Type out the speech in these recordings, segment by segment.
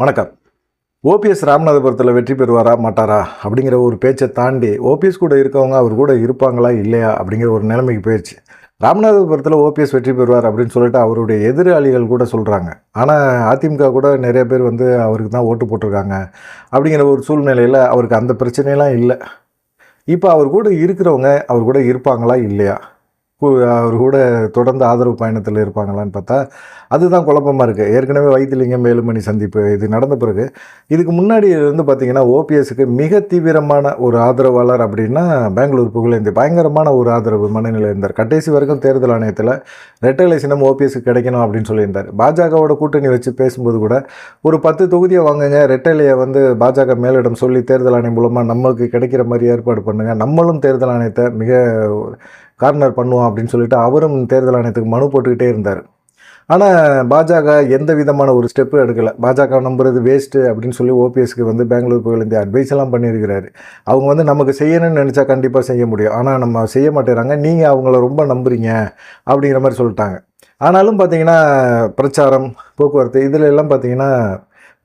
வணக்கம். ஓபிஎஸ் ராமநாதபுரத்தில் வெற்றி பெறுவாரா மாட்டாரா? அப்படிங்கிற ஒரு பேச்சை தாண்டி ஓபிஎஸ் கூட இருக்கவங்க அவர் கூட இருப்பாங்களா இல்லையா? அப்படிங்கிற ஒரு நிலைமைக்கு போயிடுச்சு ராமநாதபுரத்தில் ஓபிஎஸ் வெற்றி பெறுவார் அப்படின்னு சொல்லிட்டு அவருடைய எதிராளிகள் கூட சொல்கிறாங்க ஆனால் அதிமுக கூட நிறைய பேர் வந்து அவருக்கு தான் ஓட்டு போட்டிருக்காங்க அப்படிங்கிற ஒரு சூழ்நிலையில் அவருக்கு அந்த பிரச்சனையெல்லாம் இல்லை. இப்போ அவர் கூட இருக்கிறவங்க அவர் கூட இருப்பாங்களா இல்லையா? அவர் கூட தொடர்ந்து ஆதரவு பயணத்தில் இருப்பாங்களான்னு பார்த்தா அதுதான் குழப்பமாக இருக்குது ஏற்கனவே வைத்திலிங்கம் வேலுமணி சந்திப்பு இது நடந்த பிறகு இதுக்கு முன்னாடி வந்து பார்த்திங்கன்னா ஓபிஎஸ்க்கு மிக தீவிரமான ஒரு ஆதரவாளர் அப்படின்னா பெங்களூர் புகழேந்தி. பயங்கரமான ஒரு ஆதரவு மனநிலை இருந்தார். கடைசி வரைக்கும் தேர்தல் ஆணையத்தில் ரெட்டலை சின்னம் ஓபிஎஸ்க்கு கிடைக்கணும் அப்படின்னு சொல்லியிருந்தார். பாஜகவோட கூட்டணி வச்சு பேசும்போது கூட ஒரு பத்து தொகுதியை வாங்குங்க ரெட்டலையை வந்து பாஜக மேலிடம் சொல்லி தேர்தல் ஆணையம் மூலமாக நம்மளுக்கு கிடைக்கிற மாதிரி ஏற்பாடு பண்ணுங்கள் நம்மளும் தேர்தல் ஆணையத்தை மிக கார்னர் பண்ணுவோம் அப்படின்னு சொல்லிட்டு அவரும் தேர்தல் ஆணையத்துக்கு மனு போட்டுக்கிட்டே இருந்தார். ஆனால் பாஜக எந்த விதமான ஒரு ஸ்டெப்பும் எடுக்கலை. பாஜக நம்புறது வேஸ்ட்டு அப்படின்னு சொல்லி ஓபிஎஸ்க்கு வந்து பெங்களூர் புகழேந்தி அட்வைஸ் எல்லாம் பண்ணியிருக்கிறாரு. அவங்க வந்து நமக்கு செய்யணும்னு நினச்சா கண்டிப்பாக செய்ய முடியும். ஆனால் நம்ம செய்ய மாட்டேறாங்க. நீங்கள் அவங்கள ரொம்ப நம்புறீங்க அப்படிங்கிற மாதிரி சொல்லிட்டாங்க. ஆனாலும் பார்த்தீங்கன்னா பிரச்சாரம் போக்குவரத்து இதில் எல்லாம் பார்த்தீங்கன்னா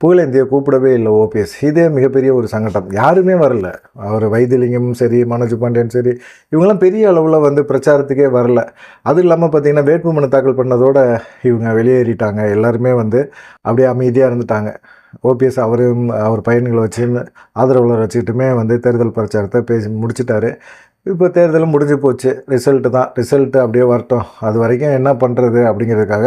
புகழேந்தியை கூப்பிடவே இல்லை ஓபிஎஸ் இதே மிகப்பெரிய ஒரு சங்கடம். யாருமே வரல. அவர் வைத்திலிங்கமும் சரி மனோஜ் பாண்டியன் சரி இவங்கெல்லாம் பெரிய அளவில் வந்து பிரச்சாரத்துக்கே வரல. அது இல்லாமல் பார்த்தீங்கன்னா வேட்புமனு தாக்கல் பண்ணதோட இவங்க வெளியேறிட்டாங்க. எல்லாருமே வந்து அப்படியே அமைதியாக இருந்துட்டாங்க. ஓபிஎஸ் அவரும் அவர் பையன்களை வச்சு ஆதரவாளர் வச்சுக்கிட்டுமே வந்து தேர்தல் பிரச்சாரத்தை பேசி முடிச்சிட்டாரு. இப்போ தேர்தலும் முடிஞ்சு போச்சு. ரிசல்ட்டு தான். ரிசல்ட்டு அப்படியே வரட்டும். அது வரைக்கும் என்ன பண்ணுறது அப்படிங்கிறதுக்காக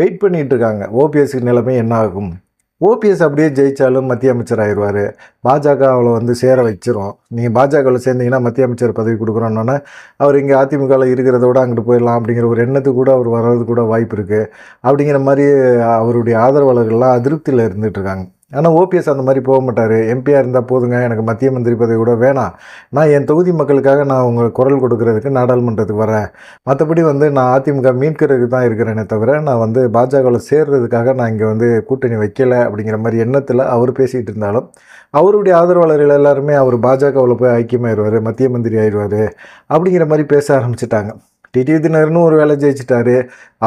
வெயிட் பண்ணிகிட்டு இருக்காங்க. ஓபிஎஸ்க்கு நிலைமை என்ன ஆகும்? ஓபிஎஸ் அப்படியே ஜெயித்தாலும் மத்திய அமைச்சர் ஆயிடுவார். பாஜக அவளை வந்து சேர வச்சிரும். நீங்கள் பாஜகவில் சேர்ந்தீங்கன்னா மத்திய அமைச்சர் பதவி கொடுக்குறோன்னொன்னே அவர் இங்கே அதிமுகவில் இருக்கிறத விட அங்கிட்டு போயிடலாம் அப்படிங்கிற ஒரு எண்ணத்துக்கு கூட அவர் வர்றது கூட வாய்ப்பு இருக்குது அப்படிங்கிற மாதிரி அவருடைய ஆதரவாளர்கள்லாம் அதிருப்தியில் இருந்துகிட்ருக்காங்க ஆனால் ஓபிஎஸ் அந்த மாதிரி போக மாட்டார். எம்பியாக இருந்தால் போதுங்க எனக்கு மத்திய மந்திரி பதவி கூட வேணாம். நான் என் தொகுதி மக்களுக்காக நான் உங்கள் குரல் கொடுக்கறதுக்கு நாடாளுமன்றத்துக்கு வரேன். மற்றபடி வந்து நான் அதிமுக மீட்கிறதுக்கு தான் இருக்கிறேனே தவிர நான் வந்து பாஜகவில் சேர்றதுக்காக நான் இங்கே வந்து கூட்டணி வைக்கலை அப்படிங்கிற மாதிரி எண்ணத்தில் அவர் பேசிகிட்டு இருந்தாலும் அவருடைய ஆதரவாளர்கள் எல்லாருமே அவர் பாஜகவில் போய் ஐக்கியமாயிடுவார் மத்திய மந்திரி ஆயிடுவார் அப்படிங்கிற மாதிரி பேச ஆரம்பிச்சிட்டாங்க. டிடிவி தினகரனும் ஒரு வேலை ஜெயிச்சிட்டாரு.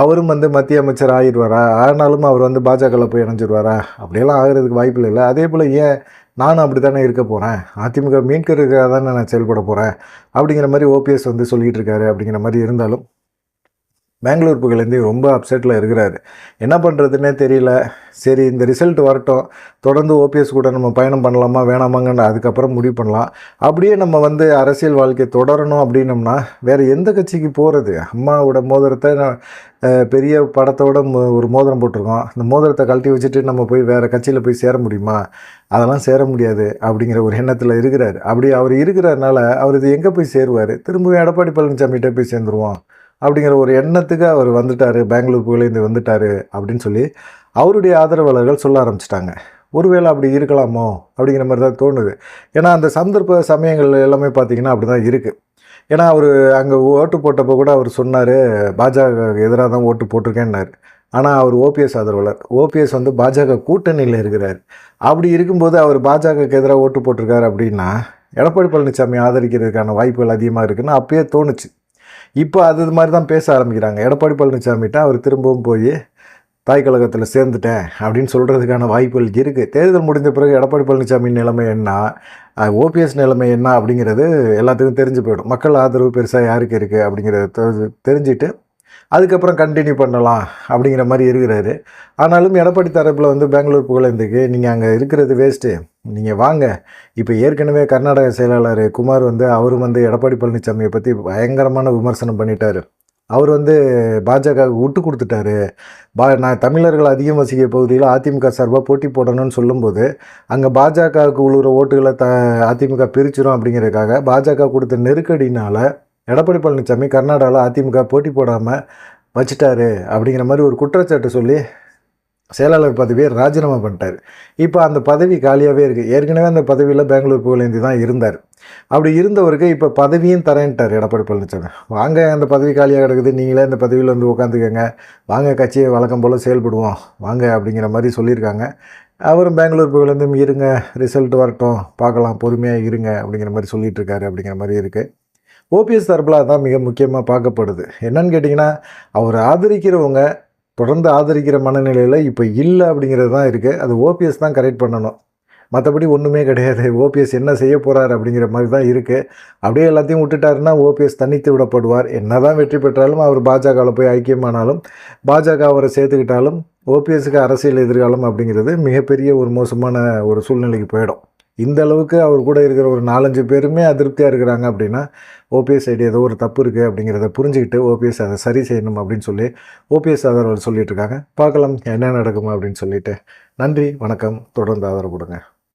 அவரும் வந்து மத்திய அமைச்சர் ஆயிடுவாரா? ஆனாலும் அவர் வந்து பாஜகவில் போய் இணைஞ்சிருவாரா? அப்படியெல்லாம் ஆகிறதுக்கு வாய்ப்பு இல்லை. அதே போல் ஏன் நானும் அப்படி தானே இருக்க போகிறேன் அதிமுக மீன்கருக்காக தானே நான் செயல்பட போகிறேன் அப்படிங்கிற மாதிரி ஓபிஎஸ் வந்து சொல்லிகிட்டு இருக்காரு அப்படிங்கிற மாதிரி இருந்தாலும் பெங்களூர் புகழேந்தி ரொம்ப அப்செட்டில் இருக்கிறாரு. என்ன பண்ணுறதுன்னே தெரியல. சரி இந்த ரிசல்ட் வரட்டும். தொடர்ந்து ஓபிஎஸ் கூட நம்ம பயணம் பண்ணலாமா வேணாமாங்கன்னு அதுக்கப்புறம் முடிவு பண்ணலாம். அப்படியே நம்ம வந்து அரசியல் வாழ்க்கை தொடரணும் அப்படின்னம்னா வேறு எந்த கட்சிக்கு போகிறது அம்மாவோட மோதிரத்தை நான், பெரிய படத்தோட மோ- ஒரு மோதிரம் போட்டிருக்கோம். இந்த மோதிரத்தை கழட்டி வச்சுட்டு நம்ம போய் வேறு கட்சியில் போய் சேர முடியுமா? அதெல்லாம் சேர முடியாது அப்படிங்கிற ஒரு எண்ணத்தில் இருக்கிறார். அப்படி அவர் இருக்கிறதுனால அவர் இது எங்கே போய் சேருவார்? திரும்பவும் எடப்பாடி பழனிசாமிகிட்ட போய் சேர்ந்துருவோம். அப்படிங்கிற ஒரு எண்ணத்துக்கு அவர் வந்துட்டார் பெங்களூர் புகழேந்து வந்துட்டார் அப்படின்னு சொல்லி அவருடைய ஆதரவாளர்கள் சொல்ல ஆரம்பிச்சிட்டாங்க. ஒருவேளை அப்படி இருக்கலாமோ அப்படிங்கிற மாதிரி தான் தோணுது. ஏன்னா அந்த சந்தர்ப்ப சமயங்கள் எல்லாமே பார்த்தீங்கன்னா அப்படி தான் இருக்குது ஏன்னா அவர் அங்கே ஓட்டு போட்டப்போ கூட அவர் சொன்னார் பாஜக எதிராக தான் ஓட்டு போட்டிருக்கேன்னாரு. ஆனால் அவர் ஓபிஎஸ் ஆதரவாளர். ஓபிஎஸ் வந்து பாஜக கூட்டணியில் இருக்கிறார். அப்படி இருக்கும்போது அவர் பாஜகவுக்கு எதிராக ஓட்டு போட்டிருக்காரு அப்படின்னா எடப்பாடி பழனிசாமி ஆதரிக்கிறதுக்கான வாய்ப்புகள் அதிகமாக இருக்குன்னு அப்பயே தோணுச்சு. இப்போ அது மாதிரி தான் பேச ஆரம்பிக்கிறாங்க. எடப்பாடி பழனிசாமிகிட்ட அவர் திரும்பவும் போய் தாய் கழகத்தில் சேர்ந்துட்டேன் அப்படின்னு சொல்கிறதுக்கான வாய்ப்புகள் இருக்குது தேர்தல் முடிந்த பிறகு எடப்பாடி பழனிசாமி நிலைமை என்ன? ஓபிஎஸ் நிலைமை என்ன அப்படிங்கிறது எல்லாத்துக்கும் தெரிஞ்சு போயிடும். மக்கள் ஆதரவு பெருசாக யாருக்கு இருக்குது அப்படிங்கிறத தெரிஞ்சுட்டு அதுக்கப்புறம் கண்டினியூ பண்ணலாம் அப்படிங்கிற மாதிரி இருக்கிறாரு. ஆனாலும் எடப்பாடி தரப்பில் வந்து பெங்களூர் புகழேந்துக்கு நீங்கள் அங்கே இருக்கிறது வேஸ்ட்டு நீங்கள் வாங்க. இப்போ ஏற்கனவே கர்நாடக செயலாளர் குமார் வந்து அவரும் வந்து எடப்பாடி பழனிசாமியை பற்றி பயங்கரமான விமர்சனம் பண்ணிட்டார். அவர் வந்து பாஜக விட்டு கொடுத்துட்டாரு. பா நான் தமிழர்கள் அதிகம் வசிக்க பகுதியில் அதிமுக சார்பாக போட்டி போடணும்னு சொல்லும்போது அங்கே பாஜகவுக்கு உழுகிற ஓட்டுகளை த அதிமுக பிரிச்சிடும் அப்படிங்கிறதுக்காக பாஜக கொடுத்த நெருக்கடினால் எடப்பாடி பழனிசாமி கர்நாடகாவில் அதிமுக போட்டி போடாமல் வச்சுட்டாரு அப்படிங்கிற மாதிரி ஒரு குற்றச்சாட்டு சொல்லி செயலாளர் பதவியை ராஜினாமா பண்ணிட்டார். இப்போ அந்த பதவி காலியாகவே இருக்குது ஏற்கனவே அந்த பதவியில் பெங்களூர் புகழேந்தி தான் இருந்தார். அப்படி இருந்தவருக்கு இப்போ பதவியும் தரேன்ட்டார் எடப்பாடி பழனிசாமி. வாங்க அந்த பதவி காலியாக கிடக்குது. நீங்களே இந்த பதவியில் வந்து உட்காந்துக்கங்க வாங்க கட்சியை வழக்கம் போல் செயல்படுவோம். வாங்க அப்படிங்கிற மாதிரி சொல்லியிருக்காங்க. அவரும் பெங்களூர் புகழேந்தும் இருங்க. ரிசல்ட் வரட்டும். பார்க்கலாம். பொறுமையாக இருங்க அப்படிங்கிற மாதிரி சொல்லிகிட்ருக்காரு இருக்காரு அப்படிங்கிற மாதிரி இருக்குது ஓபிஎஸ் தரப்பில் தான் மிக முக்கியமாக பார்க்கப்படுது. என்னன்னு கேட்டிங்கன்னா அவர் ஆதரிக்கிறவங்க தொடர்ந்து ஆதரிக்கிற மனநிலையில் இப்போ இல்லை அப்படிங்கிறது தான் இருக்குது அது ஓபிஎஸ் தான் கரெக்ட் பண்ணணும். மற்றபடி ஒன்றுமே கிடையாது. ஓபிஎஸ் என்ன செய்ய போகிறார் அப்படிங்கிற மாதிரி தான் இருக்குது அப்படியே எல்லாத்தையும் விட்டுட்டாருன்னா ஓபிஎஸ் தனித்து விடப்படுவார். என்ன தான் வெற்றி பெற்றாலும் அவர் பாஜகவில் போய் ஐக்கியமானாலும் பாஜக அவரை சேர்த்துக்கிட்டாலும் ஓபிஎஸ்க்கு அரசியல் எதிர்காலம் அப்படிங்கிறது மிகப்பெரிய ஒரு மோசமான ஒரு சூழ்நிலைக்கு போயிடும். இந்த அளவுக்கு அவர் கூட இருக்கிற ஒரு நாலஞ்சு பேருமே அதிருப்தியாக இருக்கிறாங்க அப்படின்னா ஓபிஎஸ் ஐடி ஏதோ ஒரு தப்பு இருக்குது அப்படிங்கிறத புரிஞ்சுக்கிட்டு ஓபிஎஸ் அதை சரி செய்யணும் அப்படின்னு சொல்லி ஓபிஎஸ் ஆதரவு சொல்லிட்டு இருக்காங்க. பார்க்கலாம் என்ன நடக்குமா அப்படின்னு சொல்லிட்டு. நன்றி வணக்கம். தொடர்ந்து ஆதரவு கொடுங்க.